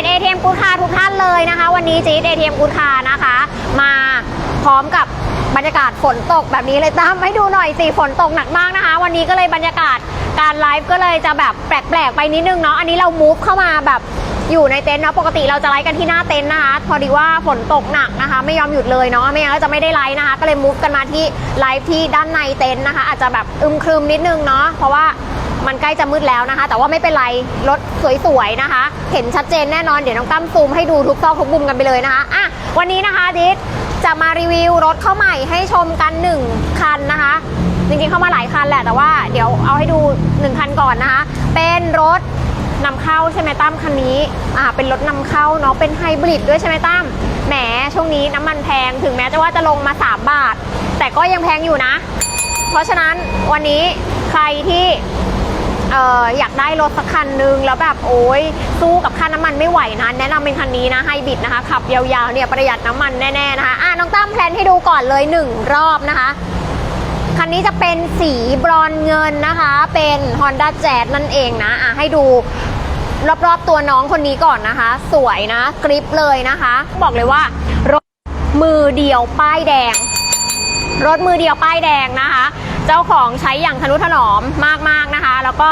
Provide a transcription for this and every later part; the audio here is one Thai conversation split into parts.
จ ATM กูคาทุกท่านเลยนะคะ วันนี้จี๊ด ATM กูคานะคะ มาพร้อมกับบรรยากาศฝนตกแบบนี้เลยตามให้ดูหน่อยสิฝนตกหนักมากนะคะ วันนี้ก็เลยบรรยากาศการไลฟ์ก็เลยจะแบบแปลกๆไปนิดนึงเนาะอันนี้เรามูฟเข้ามาแบบอยู่ในเต็นท์เนาะปกติเราจะไลฟ์กันที่หน้าเต็นท์นะคะ พอดีว่าฝนตกหนักนะคะ ไม่ยอมหยุดเลยเนาะไม่งั้นก็จะไม่ได้ไลฟ์นะคะ ก็เลยมูฟกันมาที่ไลฟ์ที่ด้านในเต็นท์นะคะ อาจจะแบบอึมครึมนิดนึงเนาะเพราะว่า มันใกล้จะมืดแล้วนะคะ แต่ว่าไม่เป็นไรรถสวยๆนะคะ เห็นชัดเจนแน่นอนเดี๋ยวน้องตั้มซูมให้ดูทุกซอกทุกมุมกันไปเลยนะคะอะวันนี้นะคะดิสจะมารีวิวรถเข้าใหม่ให้ชมกัน 1 คันนะคะ จริงๆเข้ามาหลายคันแหละแต่ว่าเดี๋ยวเอาให้ดู 1 คันก่อนนะคะ เป็นรถนำเข้าใช่ไหมตั้มคันนี้อ่าเป็นรถนำเข้าเนาะเป็นไฮบริดด้วยใช่ไหมตั้มแหมช่วงนี้น้ำมันแพงถึงแม้จะว่าจะลงมา 3 บาท แต่ก็ยังแพงอยู่นะ เพราะฉะนั้นวันนี้ใครที่ เอออยากได้รถสักคันนึงแล้วแบบโอ้ยสู้กับค่าน้ำมันไม่ไหวนะแนะนำเป็นคันนี้นะไฮบริดนะคะขับยาวๆเนี่ยประหยัดน้ำมันแน่ๆนะคะอะน้องตั้มแพลนให้ดูก่อนเลยหนึ่งรอบนะคะคันนี้จะเป็นสีบรอนเงินนะคะ เป็น Honda Jazz นั่นเองนะอะให้ดูรอบๆตัวน้องคนนี้ก่อนนะคะ สวยนะกริปเลยนะคะ บอกเลยว่ารถมือเดียวป้ายแดง รถมือเดียวป้ายแดงนะคะ เจ้าของใช้อย่างทนุถนอมมากๆนะคะ แล้วก็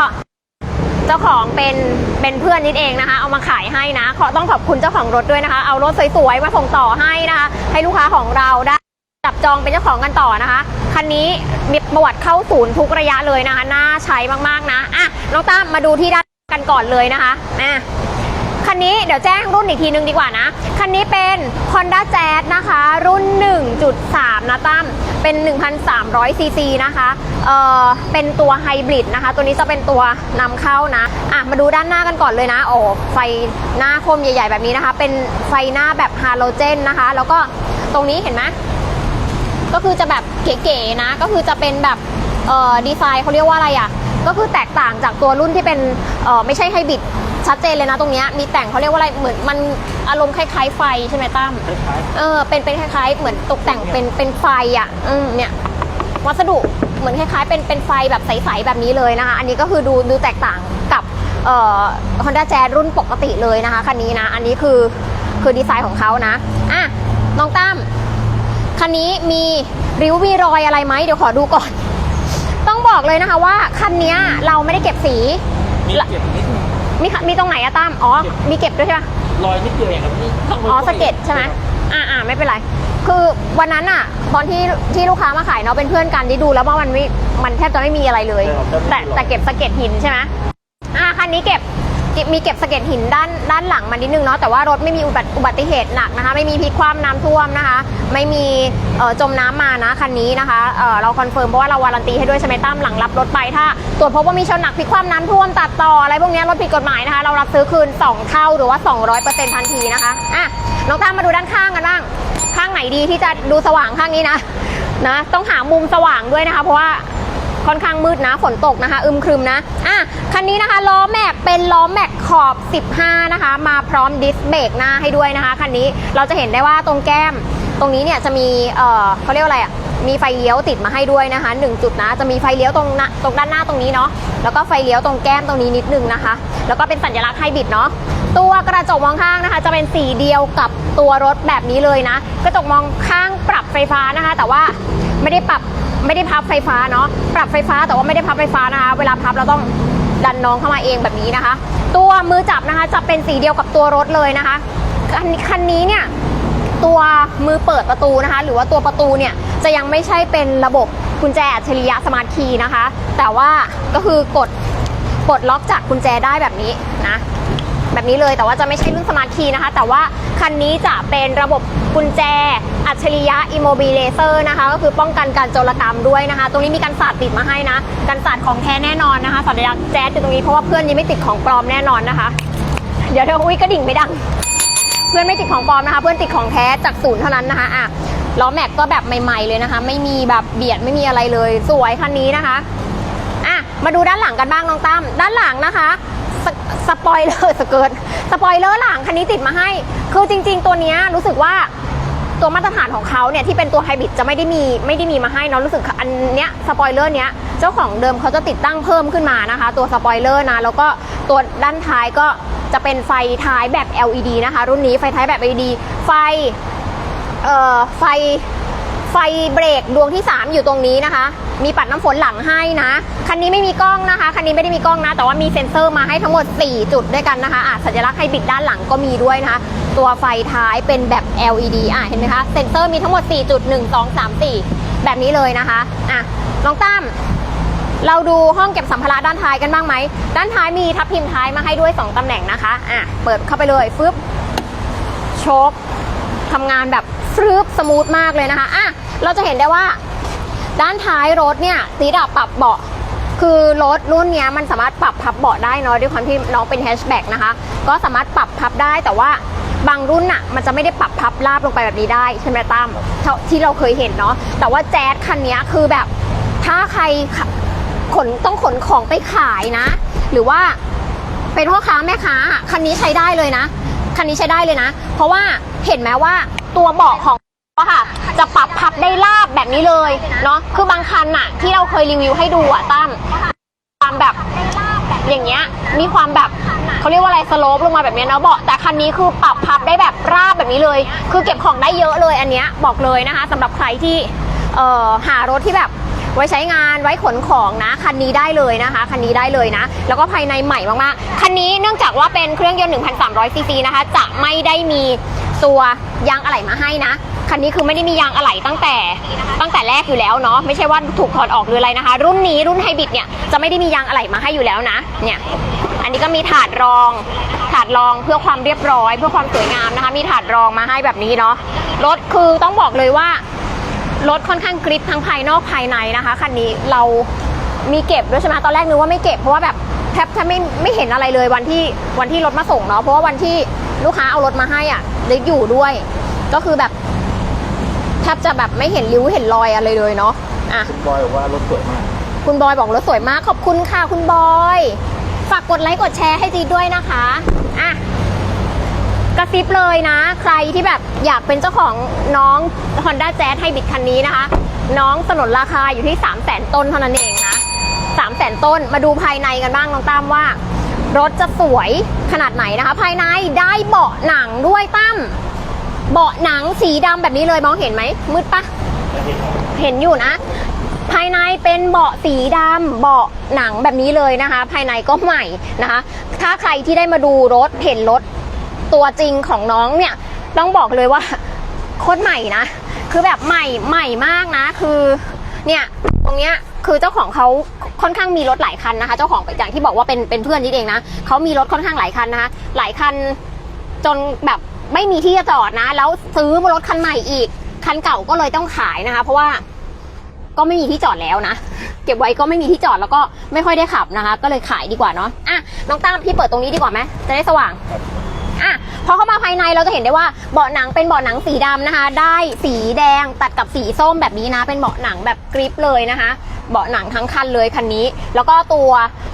เจ้าของเป็นเป็นเพื่อนนิดเองนะคะ เอามาขายให้นะขอต้องขอบคุณเจ้าของรถด้วยนะคะ เอารถสวยๆมาส่งต่อให้นะคะ ให้ลูกค้าของเราได้จับจองเป็นเจ้าของกันต่อนะคะคันนี้มีประวัติเข้าศูนย์ทุกระยะเลยนะคะน่าใช้มากๆนะอะน้องตั้มมาดูที่ด้านกันก่อนเลยนะคะอะ คันนี้เดี๋ยวแจ้งรุ่นอีกทีนึงดีกว่านะ คันนี้เป็น Honda Jazz นะคะ รุ่น 1.3 นะตั้มเป็น 1,300 ซีซีนะคะ เอ่อ เป็นตัวไฮบริดนะคะ ตัวนี้จะเป็นตัวนำเข้านะ อะ มาดูด้านหน้ากันก่อนเลยนะ โอ้ ไฟหน้าคมใหญ่ๆ แบบนี้นะคะ เป็นไฟหน้าแบบฮาโลเจนนะคะ แล้วก็ตรงนี้เห็นไหมก็คือจะแบบเก๋ๆนะ ก็คือจะเป็นแบบ เอ่อ ดีไซน์เขาเรียกว่าอะไรอะ ก็คือแตกต่างจากตัวรุ่นที่เป็น เอ่อ ไม่ใช่ไฮบริด ชัดเจนเลยนะตรงเนี้ยมีแต่งเขาเรียกว่าอะไรเหมือนมันอารมณ์คล้ายๆไฟใช่ไหมตั้มคล้ายเออเป็นเป็นคล้ายๆ เหมือนตกแต่งเป็นเป็นไฟอะอืมเนี่ยวัสดุเหมือนคล้ายๆเป็นเป็นไฟแบบใสๆแบบนี้เลยนะคะ อันนี้ก็คือดูดูแตกต่างกับเอ่อ Honda Jazz รุ่นปกติเลยนะคะคันนี้นะอันนี้คือคือดีไซน์ของเขานะอะน้องตั้มคันนี้มีริ้วมีรอยอะไรไหมเดี๋ยวขอดูก่อน ต้องบอกเลยนะคะว่าคันนี้เราไม่ได้เก็บสีๆมีเก็บนิดนึง มีค่ะมีตรงไหนอะตั้มอ๋อ มีเก็บด้วยใช่ไหมรอยนิดเดียวเองครับนี่ข้างบนอ๋อสะเก็ตใช่ไหมอ่าอ่าไม่เป็นไร คือวันนั้นอะตอนที่ที่ลูกค้ามาขายเนาะเป็นเพื่อนกันที่ดูแล้วว่ามันไม่มันแทบจะไม่มีอะไรเลย แต่แต่เก็บสะเก็ตหินใช่ไหมอ่าคันนี้เก็บเก็บ มีเก็บสะเก็ตหินด้านด้านหลังมานิดนึงเนาะแต่ว่ารถไม่มีอุบัติอุบัติเหตุหนักนะคะ ไม่มีพลิกคว่ำน้ำท่วมนะคะ ไม่มีจมน้ำมานะคันนี้นะคะเเราคอนเฟิร์มเพราะว่าเราวารันตีให้ด้วยใช่ไหมตั้มหลังรับรถไปถ้าตรวจพบว่ามีชนหนักพลิกคว่ำน้ำท่วมตัดต่ออะไรพวกนี้รถผิดกฎหมายนะคะ เรารับซื้อคืน 2 เท่าหรือว่า 200%ทันทีนะคะอะน้องตั้มมาดูด้านข้างกันบ้าง ข้างไหนดีที่จะดูสว่างข้างนี้นะนะ ต้องหามุมสว่างด้วยนะคะ เพราะว่า ค่อนข้างมืดนะฝนตกนะคะ อึมครึมนะอะคันนี้นะคะล้อแม็กเป็นล้อแม็กขอบ 15 นะคะ มาพร้อมดิสเบรกหน้าให้ด้วยนะคะคันนี้เราจะเห็นได้ว่าตรงแก้ม ตรงนี้เนี่ยจะมีเออเขาเรียกว่าอะไรอะมีไฟเลี้ยวติดมาให้ด้วยนะคะหนึ่งจุดนะจะมีไฟเลี้ยวตรงน้าตรงด้านหน้าตรงนี้เนาะแล้วก็ไฟเลี้ยวตรงแก้มตรงนี้นิดนึงนะคะ แล้วก็เป็นสัญลักษณ์ไฮบริดเนาะ ตัวกระจกมองข้างนะคะ จะเป็นสีเดียวกับตัวรถแบบนี้เลยนะ กระจกมองข้างปรับไฟฟ้านะคะ แต่ว่าไม่ได้ปรับไม่ได้พับไฟฟ้าเนาะปรับไฟฟ้าแต่ว่าไม่ได้พับไฟฟ้านะคะ เวลาพับเราต้องดันน้องเข้ามาเองแบบนี้นะคะ ตัวมือจับนะคะจะเป็นสีเดียวกับตัวรถเลยนะคะคันคันนี้เนี่ยตัวมือเปิดประตูนะคะ หรือว่าตัวประตูเนี่ยจะยังไม่ใช่เป็นระบบกุญแจอัจฉริยะสมาร์ทคีย์นะคะ แต่ว่าก็คือกดปลดล็อกจากกุญแจได้แบบนี้นะ แบบนี้เลย แต่ว่าจะไม่ใช่รุ่นสมาร์ทคีย์นะคะ แต่ว่าคันนี้จะเป็นระบบกุญแจ อัจฉริยะ immobilizer นะคะ ก็คือป้องกันการโจรกรรมด้วยนะคะ ตรงนี้มีการสาดติดมาให้นะการสาดของแท้แน่นอนนะคะสัญลักษณ์แจ๊สอยู่ตรงนี้เพราะว่าเพื่อนยังไม่ติดของปลอมแน่นอนนะคะ เดี๋ยวเดี๋ยวอุ้ยกระดิ่งไม่ดัง เพื่อนไม่ติดของปลอมนะคะ เพื่อนติดของแท้จากศูนย์เท่านั้นนะคะอะล้อแม็กก็แบบใหม่ๆเลยนะคะ ไม่มีแบบเบียดไม่มีอะไรเลย สวยคันนี้นะคะอะมาดูด้านหลังกันบ้างน้องตั้มด้านหลังนะคะ สปอยเลอร์สเกิร์ตสปอยเลอร์หลังคันนี้ติดมาให้ คือจริง ๆ ตัวเนี้ยรู้สึกว่าตัวมาตรฐานของเขาเนี่ยที่เป็นตัวไฮบริดจะไม่ได้มีไม่ได้มีมาให้เนาะรู้สึกอันเนี้ยสปอยเลอร์เนี้ยเจ้าของเดิมเขาจะติดตั้งเพิ่มขึ้นมานะคะ ตัวสปอยเลอร์นะแล้วก็ตัวด้านท้ายก็จะเป็นไฟท้ายแบบ LED นะคะ รุ่นนี้ไฟท้ายแบบ LED ไฟเอ่อไฟไฟเบรกดวงที่ 3 อยู่ตรงนี้นะคะ มีปัดน้ำฝนหลังให้นะ คันนี้ไม่มีกล้องนะคะ คันนี้ไม่ได้มีกล้องนะ แต่ว่ามีเซ็นเซอร์มาให้ทั้งหมด 4 จุดด้วยกันนะคะอะสัญลักษณ์ไฮบริดด้านหลังก็มีด้วยนะคะ ตัวไฟท้ายเป็นแบบ LED อะเห็นไหมคะ เซ็นเซอร์มีทั้งหมด 4 จุด 1 2 3 4 แบบนี้เลยนะคะ อะ น้องตั้มเราดูห้องเก็บสัมภาระด้านท้ายกันบ้างไหม ด้านท้ายมีทับพิมพ์ท้ายมาให้ด้วย 2ตำแหน่งนะคะ อะ เปิดเข้าไปเลยฟึบโชคทำงานแบบฟรึบสมูทมากเลยนะคะ อะ เราจะเห็นได้ว่า ด้านท้ายรถเนี่ยตีดับปรับเบาะคือรถรุ่นนี้มันสามารถปรับพับเบาะได้เนาะด้วยความที่น้องเป็นแฮชแบ็กนะคะ ก็สามารถปรับพับได้แต่ว่าบางรุ่นอะมันจะไม่ได้ปรับพับราบลงไปแบบนี้ได้ใช่ไหมตั้มที่เราเคยเห็นเนาะแต่ว่าแจ๊สคันนี้คือแบบถ้าใครขนต้องขนของไปขายนะ หรือว่าเป็นพ่อค้าแม่ค้าคันนี้ใช้ได้เลยนะ คันนี้ใช้ได้เลยนะ เพราะว่าเห็นไหมว่าตัวเบาะของค่ะ จะปรับพับได้ราบแบบนี้เลยเนาะคือบางคันอะที่เราเคยรีวิวให้ดูอะตั้มความแบบอย่างเงี้ยมีความแบบเขาเรียกว่าอะไรสโลปลงมาแบบนี้เนาะเบาะแต่คันนี้คือปรับพับได้แบบราบแบบนี้เลย คือเก็บของได้เยอะเลยอันเนี้ยบอกเลยนะคะสำหรับใครที่เอ่อหารถที่แบบไว้ใช้งานไว้ขนของนะคันนี้ได้เลยนะคะคันนี้ได้เลยนะ แล้วก็ภายในใหม่มากๆคันนี้เนื่องจากว่าเป็นเครื่องยนต์ 1,300ซีซีนะคะ จะไม่ได้มีตัวยางอะไหล่มาให้นะ คันนี้คือไม่ได้มียางอะไหล่ตั้งแต่ตั้งแต่แรกอยู่แล้วเนาะไม่ใช่ว่าถูกถอดออกหรืออะไรนะคะ รุ่นนี้รุ่นไฮบริดเนี่ยจะไม่ได้มียางอะไหล่มาให้อยู่แล้วนะเนี่ยอันนี้ก็มีถาดรอง ถาดรองเพื่อความเรียบร้อย เพื่อความสวยงามนะคะ มีถาดรองมาให้แบบนี้เนาะรถคือต้องบอกเลยว่ารถค่อนข้างกริปทั้งภายนอกภายในนะคะคันนี้เรามีเก็บด้วยใช่ไหมตอนแรกนึกว่าไม่เก็บเพราะว่าแบบแทบแทบไม่ไม่เห็นอะไรเลยวันที่วันที่รถมาส่งเนาะเพราะว่าวันที่ลูกค้าเอารถมาให้อะได้อยู่ด้วย ก็คือแบบ แทบจะแบบไม่เห็นริ้วเห็นรอยอะไรเลยเนาะอะคุณบอยบอกว่ารถสวยมาก คุณบอยบอกรถสวยมากขอบคุณค่ะคุณบอย ฝากกดไลค์กดแชร์ให้จีดด้วยนะคะอะกระซิบเลยนะ ใครที่แบบอยากเป็นเจ้าของน้อง Honda Jazz Hybrid คันนี้นะคะ น้องสนนราคาอยู่ที่3 0 0 0 0 0ต้นเท่านั้นเองนะ3 0 0 0 0 0ต้นมาดูภายในกันบ้างน้องตั้มว่า รถจะสวยขนาดไหนนะคะ ภายในได้เบาะหนังด้วยตั้ม เบาะหนังสีดำแบบนี้เลยมองเห็นไหมมืดปะเห็นอยู่นะ ภายในเป็นเบาะสีดำเบาะหนังแบบนี้เลยนะคะ ภายในก็ใหม่นะคะ ถ้าใครที่ได้มาดูรถเห็นรถตัวจริงของน้องเนี่ย ต้องบอกเลยว่าโคตรใหม่นะ คือแบบใหม่ใหม่มากนะ คือเนี่ยตรงเนี้ยคือเจ้าของเขาค่อนข้างมีรถหลายคันนะคะ เจ้าของอย่างที่บอกว่าเป็นเป็นเพื่อนนิดเองนะเขามีรถค่อนข้างหลายคันนะคะหลายคันจนแบบ ไม่มีที่จะจอดนะ แล้วซื้อรถคันใหม่อีก คันเก่าก็เลยต้องขายนะคะ เพราะว่าก็ไม่มีที่จอดแล้วนะ เก็บไว้ก็ไม่มีที่จอดแล้วก็ไม่ค่อยได้ขับนะคะ ก็เลยขายดีกว่าเนาะอะน้องตั้มพี่เปิดตรงนี้ดีกว่าไหมจะได้สว่าง พอเข้ามาภายในเราจะเห็นได้ว่าเบาะหนังเป็นเบาะหนังสีดำนะคะ ได้สีแดงตัดกับสีส้มแบบนี้นะ เป็นเบาะหนังแบบกริปเลยนะคะ เบาะหนังทั้งคันเลยคันนี้ แล้วก็ตัว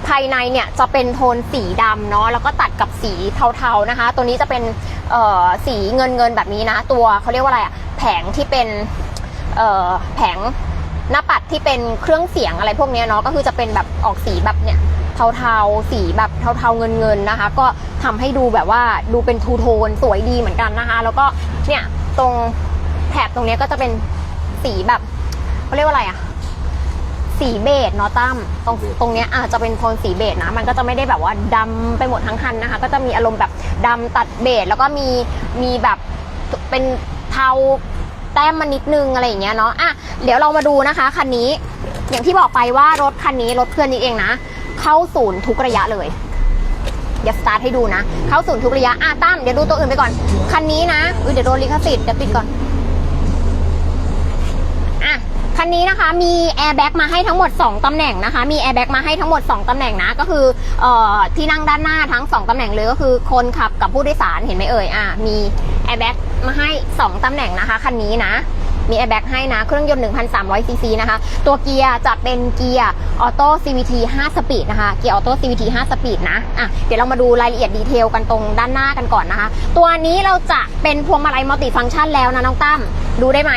ภายในเนี่ยจะเป็นโทนสีดำเนาะแล้วก็ตัดกับสีเทาๆนะคะ ตัวนี้จะเป็นเอ่อสีเงินเงินๆแบบนี้นะ ตัวเขาเรียกว่าอะไรอะแผงที่เป็นเอ่อแผงหน้าปัดที่เป็นเครื่องเสียงอะไรพวกเนี้ยเนาะก็คือจะเป็นแบบออกสีแบบเนี่ย เทาๆ สีแบบเทาๆเงินๆนะคะ ก็ทำให้ดูแบบว่าดูเป็นทูโทนสวยดีเหมือนกันนะคะ แล้วก็เนี่ยตรงแถบตรงเนี้ยก็จะเป็นสีแบบเขาเรียกว่าอะไรอะสีเบจเนาะตั้มตรงตรงเนี้ยอาจจะเป็นโทนสีเบจนะ มันก็จะไม่ได้แบบว่าดำไปหมดทั้งคันนะคะ ก็จะมีอารมณ์แบบดำตัดเบจแล้วก็มีมีแบบเป็นเทาแต้มมานิดนึงอะไรอย่างเงี้ยเนาะอะเดี๋ยวเรามาดูนะคะคันนี้อย่างที่บอกไปว่ารถคันนี้รถเพื่อนนี้เองนะ เข้าศูนย์ทุกระยะเลยเดี๋ยวสตาร์ทให้ดูนะ เข้าศูนย์ทุกระยะอะตั้มเดี๋ยวดูตัวอื่นไปก่อน คันนี้นะอุ้ยเดี๋ยวโดนลิขสิทธิ์เดี๋ยวปิดก่อนอะคันนี้นะคะมีแอร์แบ็กมาให้ทั้งหมด 2 ตำแหน่งนะคะ มีแอร์แบ็กมาให้ทั้งหมด 2 ตำแหน่งนะ ก็คือเอ่อที่นั่งด้านหน้าทั้ง 2 ตำแหน่งเลยก็คือคนขับกับผู้โดยสารเห็นไหมเอ่ยอะมีแอร์แบ็กมาให้ 2 ตำแหน่งนะคะ คันนี้นะ มีแอร์แบ็กให้นะ เครื่องยนต์ 1,300 ซีซีนะคะ ตัวเกียร์จะเป็นเกียร์ออโต้ CVT 5 สปีดนะคะ เกียร์ออโต้ CVT 5 สปีดนะ อะ เดี๋ยวเรามาดูรายละเอียดดีเทลกันตรงด้านหน้ากันก่อนนะคะ ตัวนี้เราจะเป็นพวงมาลัยมัลติฟังก์ชันแล้วนะน้องตั้ม ดูได้ไหม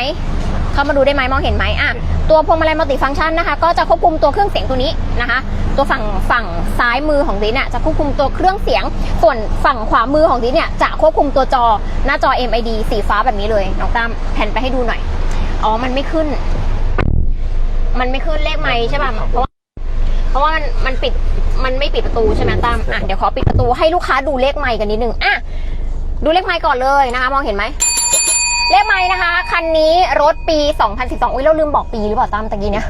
เข้ามาดูได้ไหมมองเห็นไหมอะตัวพวงมาลัยมัลติฟังก์ชันนะคะ ก็จะควบคุมตัวเครื่องเสียงตัวนี้นะคะ ตัวฝั่งฝั่งซ้ายมือของดิเนี่ยจะควบคุมตัวเครื่องเสียง ส่วนฝั่งขวามือของดิเนี่ยจะควบคุมตัวจอหน้าจอ MID สีฟ้าแบบนี้เลยน้องตั้มแผ่นไปให้ดูหน่อย อ๋อ มันไม่ขึ้น มันไม่ขึ้นเลขไม้ใช่ป่ะ เพราะว่าเพราะว่ามันมันปิดมันไม่ปิดประตูใช่ไหมตั้มอะเดี๋ยวขอปิดประตูให้ลูกค้าดูเลขไม้กันนิดนึงอะดูเลขไม้ก่อนเลยนะคะ มองเห็นไหมเลขไม้นะคะ คันนี้รถปี 2012 อุ้ยเราลืมบอกปีหรือเปล่าตั้มตะกี้เนี่ย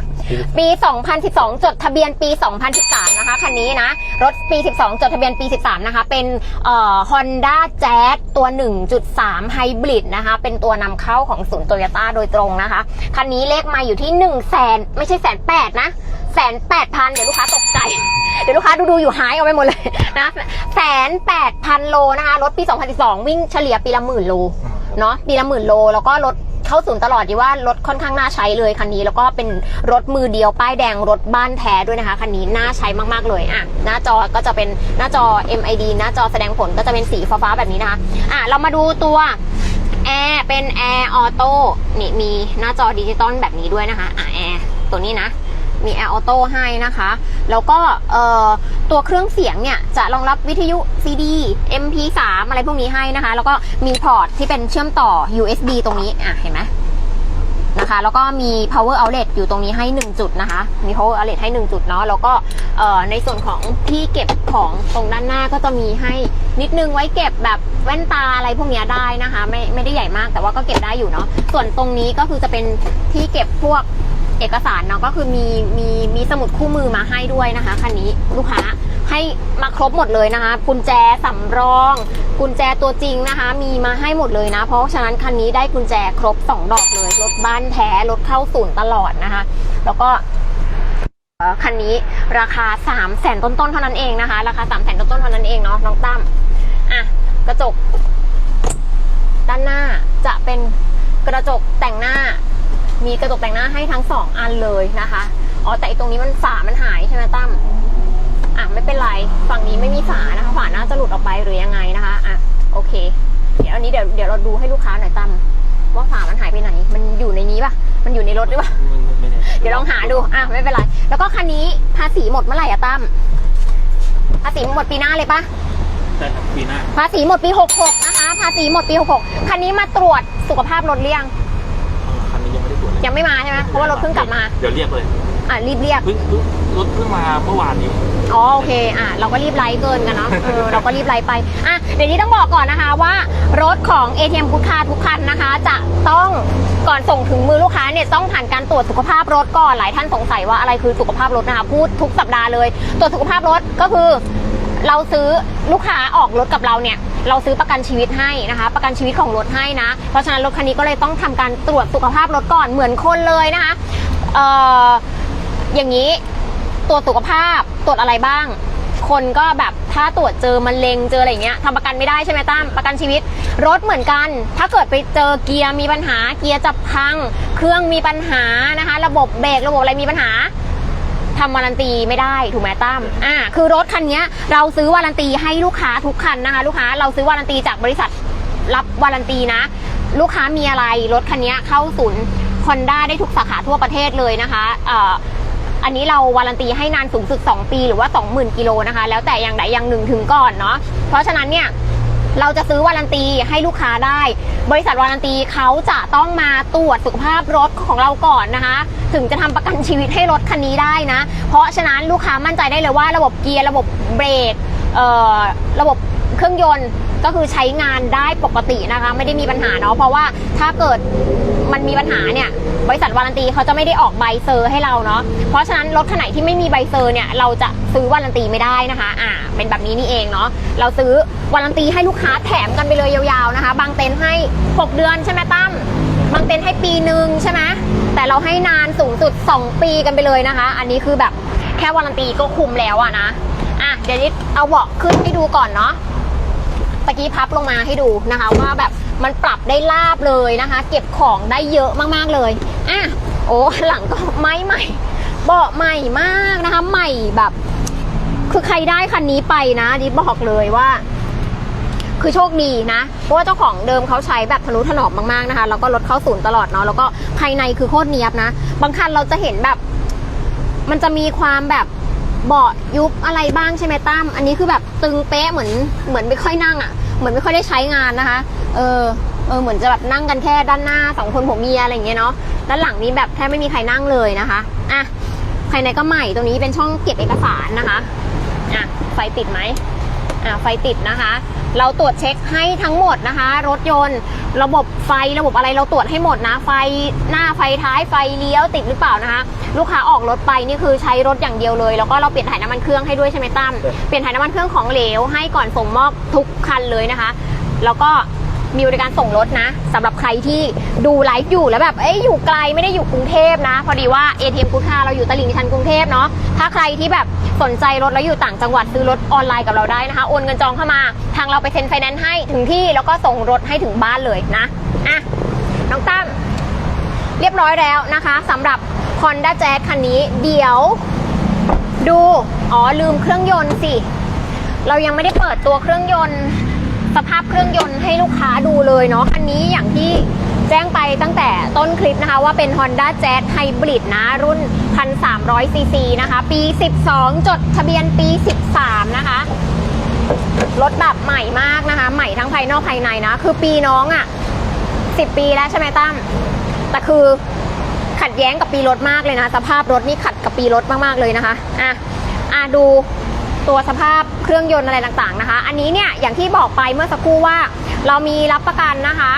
ปี 2012 จดทะเบียนปี 2013 นะคะคันนี้นะ รถปี 12 จดทะเบียนปี 13 นะคะ เป็นเอ่อ Honda Jazz ตัว 1.3 Hybrid นะคะ เป็นตัวนำเข้าของศูนย์โตโยต้าโดยตรงนะคะ คันนี้เลขไมาอยู่ที่ 1 0 0 0 0แสนไม่ใช่แสนแปดนะแสนแปดพันเดี๋ยวลูกค้าตกใจ เดี๋ยวลูกค้าดูดูๆอยู่หายเอาไปหมดเลยนะแสนแปดพันโลนะคะ รถปี 2012 วิ่งเฉลี่ยปีละหมื่นโล เนาะปีละหมื่นโล แล้วก็รถ เข้าศูนย์ตลอดดีว่ารถค่อนข้างน่าใช้เลยคันนี้แล้วก็เป็นรถมือเดียวป้ายแดงรถบ้านแท้ด้วยนะคะคันนี้น่าใช้มากๆเลยอะหน้าจอก็จะเป็นหน้าจอ MID หน้าจอแสดงผลก็จะเป็นสีฟ้าๆแบบนี้นะคะอะเรามาดูตัวแอร์เป็นแอร์ออโต้นี่มีหน้าจอดิจิตอลแบบนี้ด้วยนะคะอะแอร์ตัวนี้นะ มีแอร์ออโต้ให้นะคะ แล้วก็ตัวเครื่องเสียงเนี่ยจะรองรับวิทยุ CD MP3 อะไรพวกนี้ให้นะคะ แล้วก็มีพอร์ตที่เป็นเชื่อมต่อ USB ตรงนี้อะเห็นไหมนะคะแล้วก็มี power outlet อยู่ตรงนี้ให้ 1 จุดนะคะ มี power outlet ให้ 1 จุดเนาะแล้วก็ในส่วนของที่เก็บของตรงด้านหน้าก็จะมีให้นิดนึงไว้เก็บแบบแว่นตาอะไรพวกนี้ได้นะคะ ไม่ไม่ได้ใหญ่มากแต่ว่าก็เก็บได้อยู่เนาะส่วนตรงนี้ก็คือจะเป็นที่เก็บพวก เอกสารเนาะก็คือมีมีมีสมุดคู่มือมาให้ด้วยนะคะคันนี้ลูกค้าให้มาครบหมดเลยนะคะกุญแจสำรอง กุญแจตัวจริงนะคะ มีมาให้หมดเลยนะ เพราะฉะนั้นคันนี้ได้กุญแจครบ 2 ดอกเลยรถบ้านแท้รถเข้าศูนย์ตลอดนะคะ แล้วก็คันนี้ราคา3 0 0แสนต้นๆเท่านั้นเองนะคะ ราคา3 0 0แสนต้นๆเท่านั้นเองเนาะน้องตั้มอะกระจก ด้านหน้าจะเป็นกระจกแต่งหน้า มีกระจกแต่งหน้าให้ทั้งสองอันเลยนะคะอ๋อแต่อีตรงนี้มันฝามันหายใช่ไหมตั้มอะไม่เป็นไรฝั่งนี้ไม่มีฝานะคะฝาน่าจะหลุดออกไปหรือยังไงนะคะอะโอเค เดี๋ยวอันนี้เดี๋ยวเดี๋ยวเราดูให้ลูกค้าหน่อยตั้มว่าฝามันหายไปไหน มันอยู่ในนี้ปะมันอยู่ในรถหรือเปล่าไม่แน่ใจเดี๋ยวลองหาดูอะไม่เป็นไร แล้วก็คันนี้ภาษีหมดเมื่อไหร่อะตั้มภาษีหมดปีหน้าเลยปะใช่ครับปีหน้าภาษีหมดปี 66 นะคะ ภาษีหมดปี 66 คันนี้มาตรวจสุขภาพรถหรือยังเอ อคันนี้ยังไม่ได้ตรวจเลยยังไม่มาใช่ไหมเพราะว่ารถเพิ่งกลับมา เดี๋ยวเรียกเลยอะรีบเรียก เพิ่งเพิ่งรถเพิ่งมาเมื่อวานนี้ อ๋อโอเคอะเราก็รีบไลฟ์เกินกันเนาะเออเราก็รีบไลฟ์ไปอะเดี๋ยวนี้ต้องบอกก่อนนะคะว่ารถของ ATM พุทธาทุกคันนะคะ จะต้องก่อนส่งถึงมือลูกค้าเนี่ยต้องผ่านการตรวจสุขภาพรถก่อนหลายท่านสงสัยว่าอะไรคือสุขภาพรถนะคะพูดทุกสัปดาห์เลย ตรวจสุขภาพรถก็คือ เราซื้อลูกค้าออกรถกับเราเนี่ย เราซื้อประกันชีวิตให้นะคะ ประกันชีวิตของรถให้นะ เพราะฉะนั้นรถคันนี้ก็เลยต้องทำการตรวจสุขภาพรถก่อนเหมือนคนเลยนะคะเอ่ออย่างนี้ตรวจสุขภาพตรวจอะไรบ้าง คนก็แบบถ้าตรวจเจอมะเร็งเจออะไรเงี้ยทำประกันไม่ได้ใช่ไหมตั้มประกันชีวิต รถเหมือนกัน ถ้าเกิดไปเจอเกียร์มีปัญหาเกียร์จับพัง เครื่องมีปัญหานะคะ ระบบเบรกระบบอะไรมีปัญหา ทำวารันตีไม่ได้ถูกไหมตั้มอ่าคือรถคันเนี้ยเราซื้อวารันตีให้ลูกค้าทุกคันนะคะ ลูกค้าเราซื้อวารันตีจากบริษัทรับวารันตีนะ ลูกค้ามีอะไรรถคันเนี้ยเข้าศูนย์ฮอนด้าได้ทุกสาขาทั่วประเทศเลยนะคะเอ่ออันนี้เราวารันตีให้นานสูงสุด 2 ปีหรือว่า 20,000 กิโลนะคะ แล้วแต่อย่างใดอย่างหนึ่งถึงก่อนเนาะเพราะฉะนั้นเนี่ย เราจะซื้อวารันตีให้ลูกค้าได้ บริษัทวารันตีเขาจะต้องมาตรวจสุขภาพรถของเราก่อนนะคะ ถึงจะทำประกันชีวิตให้รถคันนี้ได้นะ เพราะฉะนั้นลูกค้ามั่นใจได้เลยว่าระบบเกียร์ระบบเบรกระบบเครื่องยนต์ ก็คือใช้งานได้ปกตินะคะ ไม่ได้มีปัญหาเนาะเพราะว่าถ้าเกิดมันมีปัญหาเนี่ยบริษัทวารันตีเขาจะไม่ได้ออกใบเซอร์ให้เราเนาะเพราะฉะนั้นรถคันไหนที่ไม่มีใบเซอร์เนี่ยเราจะซื้อวารันตีไม่ได้นะคะอ่าเป็นแบบนี้นี่เองเนาะเราซื้อวารันตีให้ลูกค้าแถมกันไปเลยยาวๆนะคะ บางเต็นให้ 6 เดือนใช่ไหมตั้มบางเต็นให้ปีหนึ่งใช่ไหมแต่เราให้นานสูงสุด 2 ปีกันไปเลยนะคะ อันนี้คือแบบแค่วารันตีก็คุ้มแล้วอะนะอะเดี๋ยวนี้เอาเบาะขึ้นให้ดูก่อนเนาะ ตะกี้พับลงมาให้ดูนะคะว่าแบบมันปรับได้ลาบเลยนะคะ เก็บของได้เยอะมากๆเลยอะโอ้หลังก็ไม้ใหม่เบาะใหม่มากนะคะ ใหม่แบบ คือใครได้คันนี้ไปนะดิบอกเลยว่า คือโชคดีนะ เพราะว่าเจ้าของเดิมเขาใช้แบบทะนุถนอมมากๆนะคะแล้วก็รถเข้าศูนย์ตลอดเนาะแล้วก็ภายในคือโคตรเนียบนะ บางคันเราจะเห็นแบบ มันจะมีความแบบ เบาะยุบอะไรบ้างใช่ไหมตั้มอันนี้คือแบบตึงเป๊ะเหมือนเหมือนไม่ค่อยนั่งอะ่ะ เหมือนไม่ค่อยได้ใช้งานนะคะ เออเออเหมือนจะแบบนั่งกันแค่ด้านหน้าสองคนผมเมียอะไรอย่างเงี้ยเนาะด้านหลังนี้แบบแทบไม่มีใครนั่งเลยนะคะอะภายในก็ใหม่ตรงนี้เป็นช่องเก็บเอกสารนะคะอะไฟติดไหมอะไฟติดนะคะ เราตรวจเช็คให้ทั้งหมดนะคะ รถยนต์ ระบบไฟระบบอะไรเราตรวจให้หมดนะ ไฟหน้าไฟท้ายไฟเลี้ยวติดหรือเปล่านะคะ ลูกค้าออกรถไปนี่คือใช้รถอย่างเดียวเลย แล้วก็เราเปลี่ยนถ่ายน้ำมันเครื่องให้ด้วยใช่ไหมตั้มเปลี่ยนถ่ายน้ำมันเครื่องของเหลวให้ก่อนส่งมอบทุกคันเลยนะคะ แล้วก็ มีบริการส่งรถนะสำหรับใครที่ดูไลฟ์อยู่แล้วแบบเอ้ยอยู่ไกลไม่ได้อยู่กรุงเทพนะ พอดีว่า ATM กูค่าเราอยู่ตลิ่งชันกรุงเทพเนาะถ้าใครที่แบบสนใจรถแล้วอยู่ต่างจังหวัดซื้อรถออนไลน์กับเราได้นะคะโอนเงินจองเข้ามา ทางเราไปเซ็นไฟแนนซ์ให้ถึงที่แล้วก็ส่งรถให้ถึงบ้านเลยนะอะน้องตั้มเรียบร้อยแล้วนะคะสำหรับ Honda Jazz คันนี้เดี๋ยวดู อ๋อลืมเครื่องยนต์สิ เรายังไม่ได้เปิดตัวเครื่องยนต์ สภาพเครื่องยนต์ให้ลูกค้าดูเลยเนาะคันนี้อย่างที่แจ้งไปตั้งแต่ต้นคลิปนะคะว่าเป็น Honda Jazz Hybrid นะรุ่น 1,300 ซีซีนะคะ ปี 12 จดทะเบียนปี 13 นะคะ รถแบบใหม่มากนะคะ ใหม่ทั้งภายนอกภายในนะ คือปีน้องอะ่ะ 10 ปีแล้วใช่ไหมตั้มแต่คือขัดแย้งกับปีรถมากเลยนะ สภาพรถนี่ขัดกับปีรถมากๆเลยนะคะ อะ อะดู ตัวสภาพเครื่องยนต์อะไรต่างๆนะคะ อันนี้เนี่ยอย่างที่บอกไปเมื่อสักครู่ว่า เรามีรับประกันนะคะ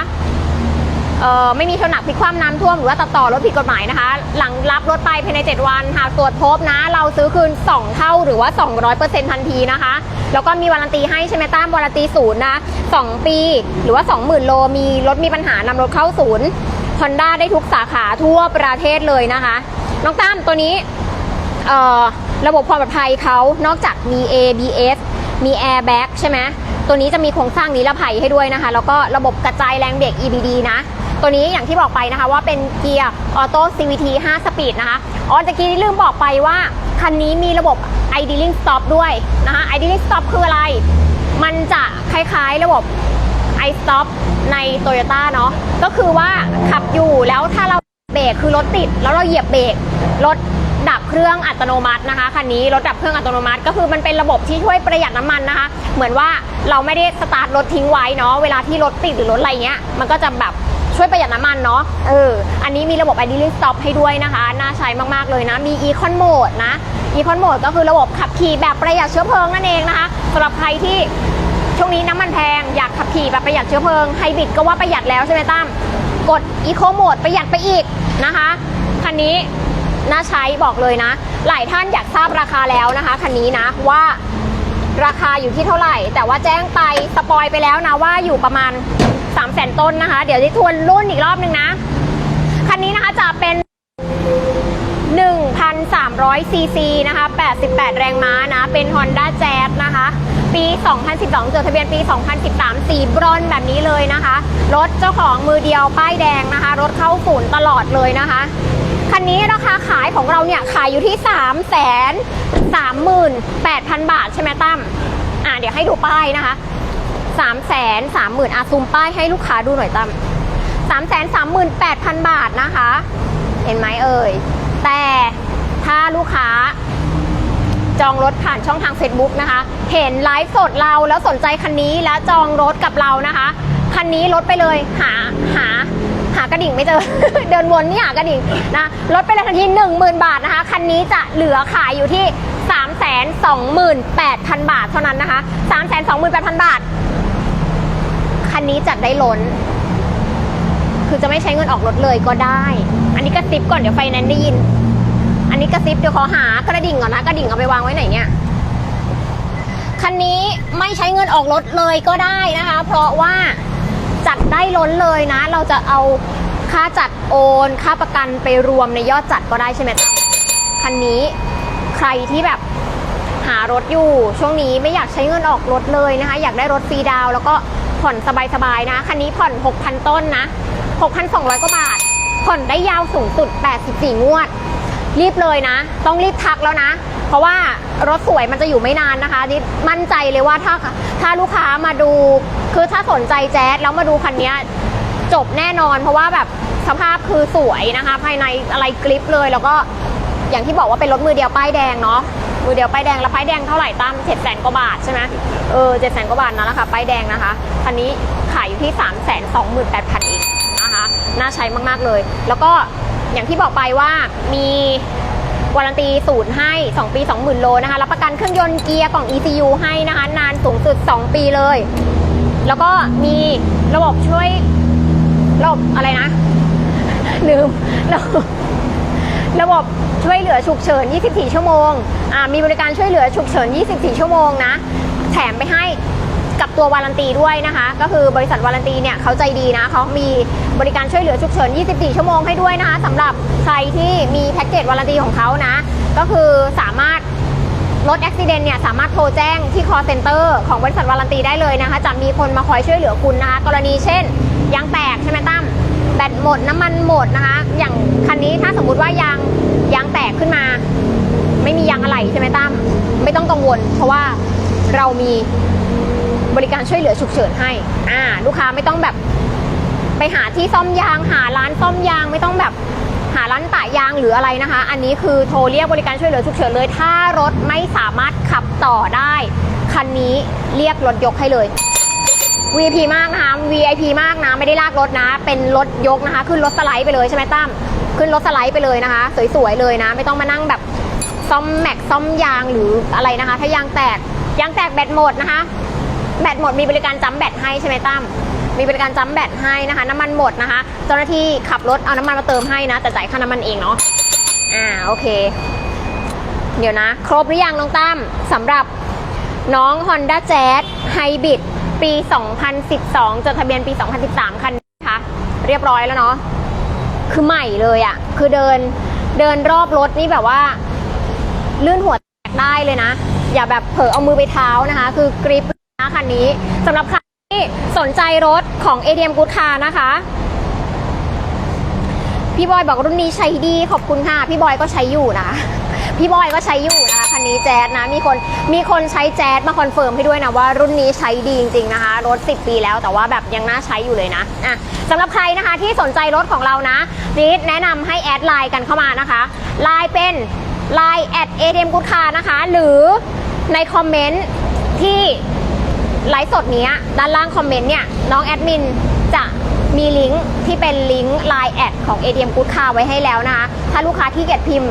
เอ่อไม่มีชนหนักพลิกคว่ำน้ำท่วมหรือว่าตัดต่อรถผิดกฎหมายนะคะ หลังรับรถไปภายใน 7 วัน หากตรวจพบนะ เราซื้อคืน 2 เท่าหรือว่า 200%ทันทีนะคะ แล้วก็มีวารันตีให้ใช่ไหมตั้มวารันตีศูนย์นะ 2 ปีหรือว่า 20,000 โลมีรถมีปัญหานำรถเข้าศูนย์ Honda ได้ทุกสาขาทั่วประเทศเลยนะคะ น้องตั้มตัวนี้เอ่อ ระบบความปลอดภัยเขานอกจากมี ABS มี Airbag ใช่ไหมตัวนี้จะมีโครงสร้างนิรภัยให้ด้วยนะคะ แล้วก็ระบบกระจายแรงเบรก EBD นะ ตัวนี้อย่างที่บอกไปนะคะว่าเป็นเกียร์ออโต้ CVT 5 สปีดนะคะอ๋อตะกี้ลืมบอกไปว่าคันนี้มีระบบ idling stop ด้วยนะคะ idling stop คืออะไร มันจะคล้ายๆระบบ i stop ใน Toyota เนาะก็คือว่าขับอยู่แล้วถ้าเราเบรกคือรถติด แล้วเราเหยียบเบรกรถ รื่องอัตโนมัตินะคะคันนี้รถดับเครื่องอัตโนมัติ ก็คือมันเป็นระบบที่ช่วยประหยัดน้ำมันนะคะ เหมือนว่าเราไม่ได้สตาร์ทรถทิ้งไว้เนาะเวลาที่รถติดหรือรถอะไรเงี้ยมันก็จะแบบช่วยประหยัดน้ำมันเนาะ เออ อันนี้มีระบบ idling stop ให้ด้วยนะคะ น่าใช้มากๆเลยนะ มี econ mode นะ econ mode ก็คือระบบขับขี่แบบประหยัดเชื้อเพลิงนั่นเองนะคะสำหรับใครที่ช่วงนี้น้ำมันแพง อยากขับขี่แบบประหยัดเชื้อเพลิงไฮบริดก็ว่าประหยัดแล้วใช่ไหมตั้ม กดอีโคโหมดประหยัดไปอีกนะคะ คันนี้ น่าใช้บอกเลยนะ หลายท่านอยากทราบราคาแล้วนะคะคันนี้นะว่าราคาอยู่ที่เท่าไหร่ แต่ว่าแจ้งไปสปอยไปแล้วนะว่าอยู่ประมาณ 3 0 0 0 0 0ต้นนะคะ เดี๋ยวจะทวนรุ่นอีกรอบนึงนะ คันนี้นะคะจะเป็น 1,300 ซีซีนะคะ 88 แรงม้านะ เป็น Honda Jazz นะคะ ปี 2012 จดทะเบียนปี 2013 สีบรอนแบบนี้เลยนะคะ รถเจ้าของมือเดียวป้ายแดงนะคะ รถเข้าศูนย์ตลอดเลยนะคะ คันนี้ราคาขายของเราเนี่ยขายอยู่ที่ 3 3 8 0 0 0 บาทใช่ไหมตั้มอะเดี๋ยวให้ดูป้ายนะคะ 3 3 0 0 0 0อาซูมป้ายให้ลูกค้าดูหน่อยตั้ม3 3 8 0 0 0 บาทนะคะ เห็นไหมเอ่ย แต่ถ้าลูกค้าจองรถผ่านช่องทาง Facebook นะคะ เห็นไลฟ์สดเราแล้วสนใจคันนี้แล้วจองรถกับเรานะคะ คันนี้ลดไปเลยหาหา หากระดิ่งไม่เจอ เดินวนนี่หากระดิ่งนะลดไปเลยทันที10,000 บาทนะคะ คันนี้จะเหลือขายอยู่ที่ 328,000 บาทเท่านั้นนะคะ 328,000 บาท คันนี้จัดได้ล้น คือจะไม่ใช้เงินออกรถเลยก็ได้ อันนี้กระซิบก่อนเดี๋ยวไฟแนนซ์ได้ยิน อันนี้กระซิบเดี๋ยวขอหากระดิ่งก่อนนะกระดิ่งเอาไปวางไว้ไหนเนี่ยคันนี้ไม่ใช้เงินออกรถเลยก็ได้นะคะ เพราะว่า จัดได้ล้นเลยนะ เราจะเอาค่าจัดโอนค่าประกันไปรวมในยอดจัดก็ได้ใช่ไหมคันนี้ใครที่แบบหารถอยู่ ช่วงนี้ไม่อยากใช้เงินออกรถเลยนะคะ อยากได้รถฟรีดาว แล้วก็ผ่อนสบายๆนะ คันนี้ผ่อน 6,000 ต้นนะ 6,200 กว่าบาท ผ่อนได้ยาวสูงสุด 84 งวด รีบเลยนะ ต้องรีบทักแล้วนะ เพราะว่ารถสวยมันจะอยู่ไม่นานนะคะนิดมั่นใจเลยว่าถ้าถ้าลูกค้ามาดูคือถ้าสนใจแจ๊สแล้วมาดูคันนี้จบแน่นอน เพราะว่าแบบสภาพคือสวยนะคะ ภายในอะไรกริปเลยแล้วก็อย่างที่บอกว่าเป็นรถมือเดียวป้ายแดงเนาะมือเดียวป้ายแดงแล้วป้ายแดงเท่าไหร่ตั้มเจ็ดแสนกว่าบาทใช่ไหมเออเจ็ดแสนกว่าบาทนั่นแหละค่ะป้ายแดงนะคะคันนี้ขายอยู่ที่3ามแสนสองหมื่นแปดพันอีกนะคะน่าใช้มากๆเลย แล้วก็ อย่างที่บอกไปว่ามีวารันตีศูนย์ให้ 2 ปี 20,000 โลนะคะ รับประกันเครื่องยนต์เกียร์กล่อง ECU ให้นะคะ นานสูงสุด 2 ปีเลย แล้วก็มีระบบช่วยระบบอะไรนะ ลืมระบบระบบช่วยเหลือฉุกเฉิน 24 ชั่วโมง อ่า มีบริการช่วยเหลือฉุกเฉิน 24 ชั่วโมงนะ แถมไปให้ กับตัววารันตีด้วยนะคะ ก็คือบริษัทวารันตีเนี่ยเขาใจดีนะเขามีบริการช่วยเหลือฉุกเฉิน 24 ชั่วโมงให้ด้วยนะคะสำหรับใครที่มีแพ็กเกจวารันตีของเขานะ ก็คือสามารถรถอุบิเหตุเนี่ยสามารถโทรแจ้งที่ call center ของบริษัทวารันตีได้เลยนะคะ จะมีคนมาคอยช่วยเหลือคุณนะคะ กรณีเช่นยางแตกใช่ไหมตั้มแบตหมดน้ำมันหมดนะคะ อย่างคันนี้ถ้าสมมุติว่ายางยางแตกขึ้นมา ไม่มียางอะไหล่ใช่ไหมตั้มไม่ต้องกังวล เพราะว่าเรามี บริการช่วยเหลือฉุกเฉินให้อ่าลูกค้าไม่ต้องแบบ ไปหาที่ซ่อมยาง หาร้านซ่อมยางไม่ต้องแบบหาร้านตะยางหรืออะไรนะคะ อันนี้คือโทรเรียกบริการช่วยเหลือฉุกเฉินเลย ถ้ารถไม่สามารถขับต่อได้ คันนี้เรียกรถยกให้เลย VIP มากนะคะ VIP มากนะ ไม่ได้ลากรถนะ เป็นรถยกนะคะ ขึ้นรถสไลด์ไปเลยใช่ไหมตั้ม ขึ้นรถสไลด์ไปเลยนะคะ สวยๆเลยนะ ไม่ต้องมานั่งแบบซ่อมแม็กซ่อมยางหรืออะไรนะคะ ถ้ายางแตกยางแตกแบตหมดนะคะ แบตหมดมีบริการจัมป์แบตให้ใช่ไหมตั้มมีบริการจัมป์แบตให้นะคะ น้ำมันหมดนะคะ เจ้าหน้าที่ขับรถเอาน้ำมันมาเติมให้นะ แต่จ่ายค่าน้ำมันเองเนาะอ่าโอเค เดี๋ยวนะ ครบหรือยังน้องตั้มสำหรับน้อง Honda Jazz Hybrid ปี 2012 จดทะเบียนปี 2013 คันนี้นะคะ เรียบร้อยแล้วเนาะคือใหม่เลยอะ่ะ คือเดินเดินรอบรถนี่แบบว่า ลื่นหัวแตกได้เลยนะ อย่าแบบเผลอเอามือไปเท้านะคะ คือกริป นะคันนี้สำหรับใครที่สนใจรถของ ATM Good Car นะคะ พี่บอยบอกรุ่นนี้ใช้ดีขอบคุณค่ะ พี่บอยก็ใช้อยู่นะ พี่บอยก็ใช้อยู่นะคะคันนี้แจ๊ดนะ มีคนมีคนใช้แจ๊ดมาคอนเฟิร์มให้ด้วยนะว่ารุ่นนี้ใช้ดีจริงๆนะคะรถ 10 ปีแล้วแต่ว่าแบบยังน่าใช้อยู่เลยนะอะสำหรับใครนะคะที่สนใจรถของเรานะนิดแนะนำให้แอดไลน์กันเข้ามานะคะไลน์เป็นไลน์แอดเอเอ็มกูดคานะคะ หรือในคอมเมนต์ที่ ไลฟ์สดนี้ด้านล่างคอมเมนต์เนี่ยน้องแอดมินจะมีลิงก์ที่เป็นลิงก์ Line แอดของ ATM Good Car ไว้ให้แล้วนะคะ ถ้าลูกค้าที่เกียจพิมพ์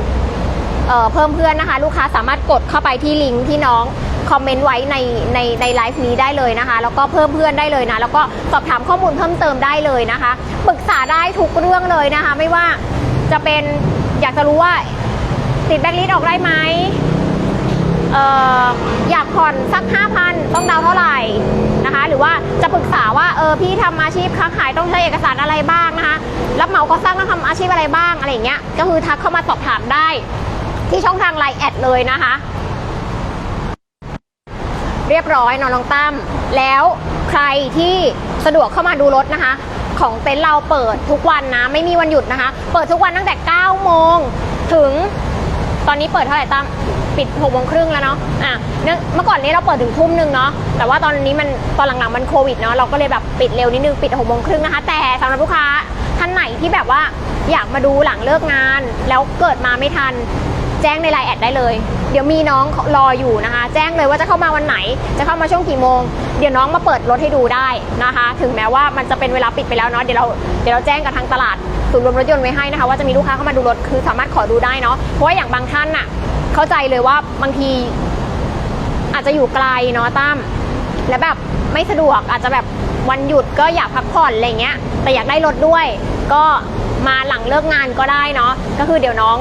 เเพิ่มเพื่อนนะคะ ลูกค้าสามารถกดเข้าไปที่ลิงก์ที่น้องคอมเมนต์ไว้ในในในไลฟ์นี้ได้เลยนะคะ แล้วก็เพิ่มเพื่อนได้เลยนะ แล้วก็สอบถามข้อมูลเพิ่มเติมได้เลยนะคะปรึกษาได้ทุกเรื่องเลยนะคะ ไม่ว่าจะเป็นอยากจะรู้ว่าติดแบ็คลิสต์ออกได้ไหม อออยากผ่อนสัก 5,000 ต้องดาวเท่าไหร่นะคะ หรือว่าจะปรึกษาว่าเออพี่ทำอาชีพค้าขายต้องใช้เอกสารอะไรบ้างนะคะรับเหมาก็สร้างต้องทำอาชีพอะไรบ้างอะไรอย่างเงี้ยก็คือทักเข้ามาสอบถามได้ ที่ช่องทางไลน์แอดเลยนะคะ เรียบร้อยนอนน้องตั้มแล้วใครที่สะดวกเข้ามาดูรถนะคะของเต็นท์เราเปิดทุกวันนะ ไม่มีวันหยุดนะคะ เปิดทุกวันตั้งแต่ 9 โมงถึง ตอนนี้เปิดเท่าไหร่ตั้มปิดหกโมงครึ่งแล้วเนาะอะเนื่องเมื่อก่อนนี้เราเปิดถึงทุ่มหนึ่งเนาะแต่ว่าตอนนี้มันตอนหลังๆมันโควิดเนาะเราก็เลยแบบปิดเร็วนิดนึงปิดหกโมงครึ่งนะคะ แต่สำหรับลูกค้าท่านไหนที่แบบว่าอยากมาดูหลังเลิกงาน แล้วเกิดมาไม่ทัน แจ้งในไลน์แอดได้เลย เดี๋ยวมีน้องรออยู่นะคะ แจ้งเลยว่าจะเข้ามาวันไหน จะเข้ามาช่วงกี่โมง เดี๋ยวน้องมาเปิดรถให้ดูได้นะคะ ถึงแม้ว่ามันจะเป็นเวลาปิดไปแล้วเนาะ เดี๋ยวเราเดี๋ยวเราแจ้งกับทางตลาดศูนย์รวมรถยนต์ไว้ให้นะคะว่าจะมีลูกค้าเข้ามาดูรถคือสามารถขอดูได้เนาะ เพราะว่าอย่างบางท่านน่ะ เข้าใจเลยว่าบางที อาจจะอยู่ไกลเนาะตั้ม และแบบไม่สะดวกอาจจะแบบวันหยุดก็อยากพักผ่อนอะไรเงี้ย แต่อยากได้รถด้วย ก็มาหลังเลิกงานก็ได้เนาะ ก็คือเดี๋ยวน้อง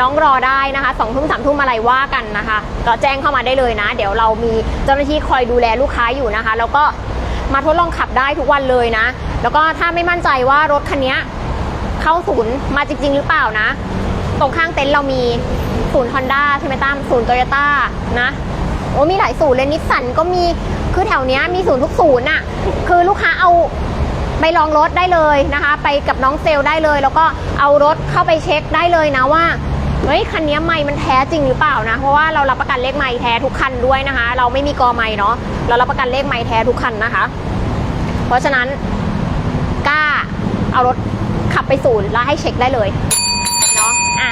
น้องรอได้นะคะสองทุ่มสามทุ่มอะไรว่ากันนะคะก็แจ้งเข้ามาได้เลยนะ เดี๋ยวเรามีเจ้าหน้าที่คอยดูแลลูกค้าอยู่นะคะ แล้วก็มาทดลองขับได้ทุกวันเลยนะ แล้วก็ถ้าไม่มั่นใจว่ารถคันนี้เข้าศูนย์มาจริง ๆ หรือเปล่านะ ตรงข้างเต็นท์เรามีศูนย์ฮอนด้าใช่ไหมตั้มศูนย์โตโยต้านะโอ้มีหลายศูนย์เลยนิสสันก็มีคือแถวเนี้ยมีศูนย์ทุกศูนย์น่ะคือลูกค้าเอาไปลองรถได้เลยนะคะ ไปกับน้องเซลล์ได้เลย แล้วก็เอารถเข้าไปเช็คได้เลยนะว่า เฮ้ยคันนี้ไม่มันแท้จริงหรือเปล่านะ เพราะว่าเรารับประกันเลขไม่แท้ทุกคันด้วยนะคะ เราไม่มีกอไม่เนาะเรารับประกันเลขไม่แท้ทุกคันนะคะ เพราะฉะนั้นกล้าเอารถขับไปศูนย์แล้วให้เช็คได้เลยเนาะอะ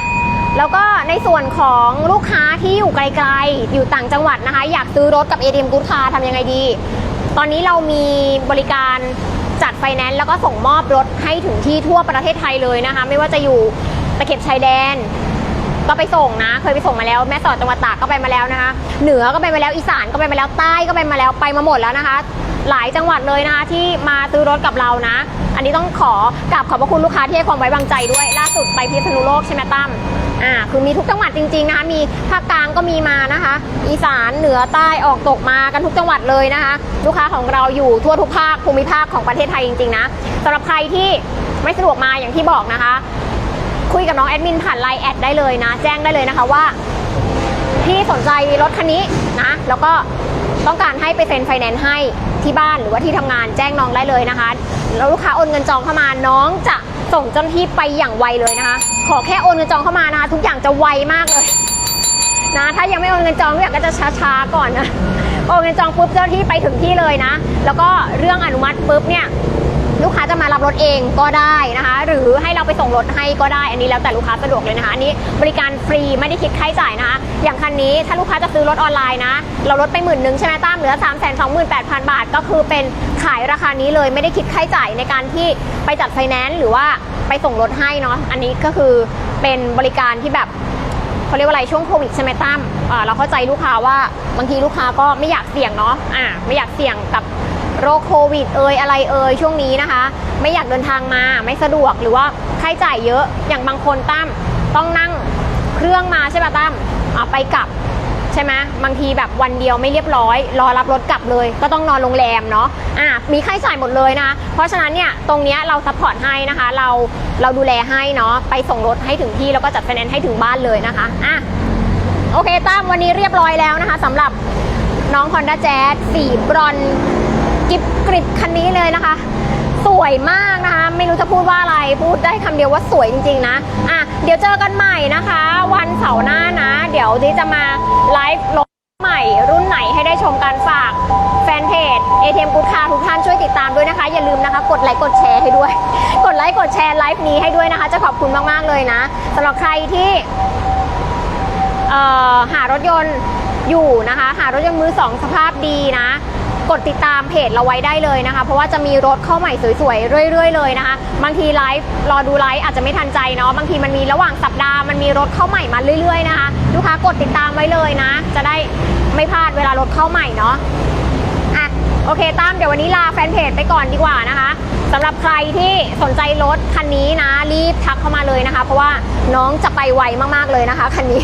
แล้วก็ในส่วนของลูกค้าที่อยู่ไกลๆ อยู่ต่างจังหวัดนะคะ อยากซื้อรถกับ ATM Good Car ทำยังไงดี ตอนนี้เรามีบริการจัดไฟแนนซ์แล้วก็ส่งมอบรถให้ถึงที่ทั่วประเทศไทยเลยนะคะ ไม่ว่าจะอยู่ตะเข็บชายแดน ก็ไปส่งนะ เคยไปส่งมาแล้วแม่สอดจังหวัดตากก็ไปมาแล้วนะคะ เหนือก็ไปมาแล้วอีสานก็ไปมาแล้วใต้ก็ไปมาแล้วไปมาหมดแล้วนะคะ หลายจังหวัดเลยนะคะที่มาซื้อรถกับเรานะ อันนี้ต้องขอกราบขอบพระคุณลูกค้าที่ให้ความไว้วางใจด้วย ล่าสุดไปพิษณุโลกใช่ไหมตั้มอ่าคือมีทุกจังหวัดจริงๆนะคะมีภาคกลางก็มีมานะคะ อีสานเหนือใต้ออกตกมากันทุกจังหวัดเลยนะคะ ลูกค้าของเราอยู่ทั่วทุกภาคภูมิภาคของประเทศไทยจริงๆนะสำหรับใครที่ไม่สะดวกมาอย่างที่บอกนะคะ คุยกับน้องแอดมินผ่านไลน์แอดได้เลยนะ แจ้งได้เลยนะคะว่าพี่สนใจรถคันนี้นะ แล้วก็ต้องการให้ไปเซ็นไฟแนนซ์ให้ที่บ้านหรือว่าที่ทำงานแจ้งน้องได้เลยนะคะแล้วลูกค้าโอนเงินจองเข้ามาน้องจะส่งเจ้าหน้าที่ไปอย่างไวเลยนะคะ ขอแค่โอนเงินจองเข้ามานะคะ ทุกอย่างจะไวมากเลยนะถ้ายังไม่โอนเงินจองทุกอย่างก็จะช้าๆก่อนนะโอนเงินจองปุ๊บเจ้าหน้าที่ไปถึงที่เลยนะ แล้วก็เรื่องอนุมัติปุ๊บเนี่ย มารับรถเองก็ได้นะคะ หรือให้เราไปส่งรถให้ก็ได้ อันนี้แล้วแต่ลูกค้าสะดวกเลยนะคะอันนี้บริการฟรีไม่ได้คิดค่าใช้จ่ายนะคะอย่างคันนี้ถ้าลูกค้าจะซื้อรถออนไลน์นะ เราลดไปหมื่นหนึ่งใช่ไหมตั้มเหลือ3 2 8 0 0 0บาท ก็คือเป็นขายราคานี้เลยไม่ได้คิดค่าใช้จ่ายในการที่ไปจัดไฟแนนซ์หรือว่าไปส่งรถให้เนาะอันนี้ก็คือเป็นบริการที่แบบเขาเรียกว่าอะไรช่วงโควิดใช่ไหมตั้มเราเข้าใจลูกค้าว่าบางทีลูกค้าก็ไม่อยากเสี่ยงเนาะอ่าไม่อยากเสี่ยงกับ โรคโควิดเอยอะไรเอยช่วงนี้นะคะ ไม่อยากเดินทางมาไม่สะดวกหรือว่าค่าใช้จ่ายเยอะอย่างบางคนตั้มต้องนั่งเครื่องมาใช่ไหมตั้มอ่าไปกลับใช่ไหมบางทีแบบวันเดียวไม่เรียบร้อย รอรับรถกลับเลย ก็ต้องนอนโรงแรมเนาะอะมีค่าใช้จ่ายหมดเลยนะ เพราะฉะนั้นเนี่ยตรงเนี้ยเราซัพพอร์ตให้นะคะ เราเราดูแลให้เนาะไปส่งรถให้ถึงที่แล้วก็จัดไฟแนนซ์ให้ถึงบ้านเลยนะคะอะโอเคตั้มวันนี้เรียบร้อยแล้วนะคะสำหรับน้อง Honda Jazz สีบรอน กิบกริบคันนี้เลยนะคะ สวยมากนะคะ ไม่รู้จะพูดว่าอะไร พูดได้คำเดียวว่าสวยจริงๆนะอะเดี๋ยวเจอกันใหม่นะคะ วันเสาร์หน้านะ เดี๋ยวดิจะมาไลฟ์รถใหม่รุ่นไหนให้ได้ชมการฝากแฟนเพจ ATM Good Car ทุกท่านช่วยติดตามด้วยนะคะ อย่าลืมนะคะ กดไลค์กดแชร์ให้ด้วย กดไลค์กดแชร์ไลฟ์นี้ให้ด้วยนะคะ จะขอบคุณมากๆเลยนะสำหรับใครที่เอ่อหารถยนต์อยู่นะคะ หารถยนต์มือสองสภาพดีนะ ดติดตามเพจเราไว้ได้เลยนะคะ เพราะว่าจะมีรถเข้าใหม่สวยๆ เรื่อย ๆ เลยนะคะ บางทีไลฟ์รอดูไลฟ์อาจจะไม่ทันใจเนาะบางทีมันมีระหว่างสัปดาห์มันมีรถเข้าใหม่มาเรื่อย ๆ นะคะ ลูกค้ากดติดตามไว้เลยนะ จะได้ไม่พลาดเวลารถเข้าใหม่เนาะอะโอเคตั้มเดี๋ยววันนี้ลาแฟนเพจไปก่อนดีกว่านะคะสำหรับใครที่สนใจรถคันนี้นะ รีบทักเข้ามาเลยนะคะ เพราะว่าน้องจะไปไวมากๆเลยนะคะคันนี้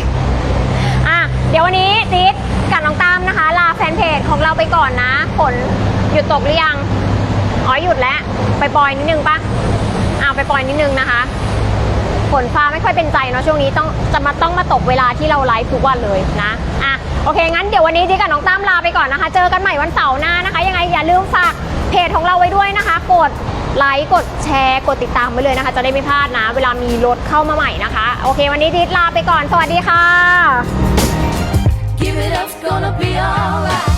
อะเดี๋ยววันนี้ติ๊ด กับน้องตั้มนะคะ ลาแฟนเพจของเราไปก่อนนะฝนหยุดตกหรือยังอ๋อหยุดแล้วไปปล่อยนิดนึงปะอ้าวไปปล่อยนิดนึงนะคะฝนฟ้าไม่ค่อยเป็นใจเนาะช่วงนี้ต้องจะมาต้องมาตกเวลาที่เราไลฟ์ทุกวันเลยนะอะโอเค งั้นเดี๋ยววันนี้ที่กับน้องตั้มลาไปก่อนนะคะ เจอกันใหม่วันเสาร์หน้านะคะ ยังไงอย่าลืมฝากเพจของเราไว้ด้วยนะคะ กดไลค์กดแชร์กดติดตามไว้เลยนะคะ จะได้ไม่พลาดนะ เวลามีรถเข้ามาใหม่นะคะ โอเค วันนี้ทิลาไปก่อนสวัสดีค่ะ it gonna be alright.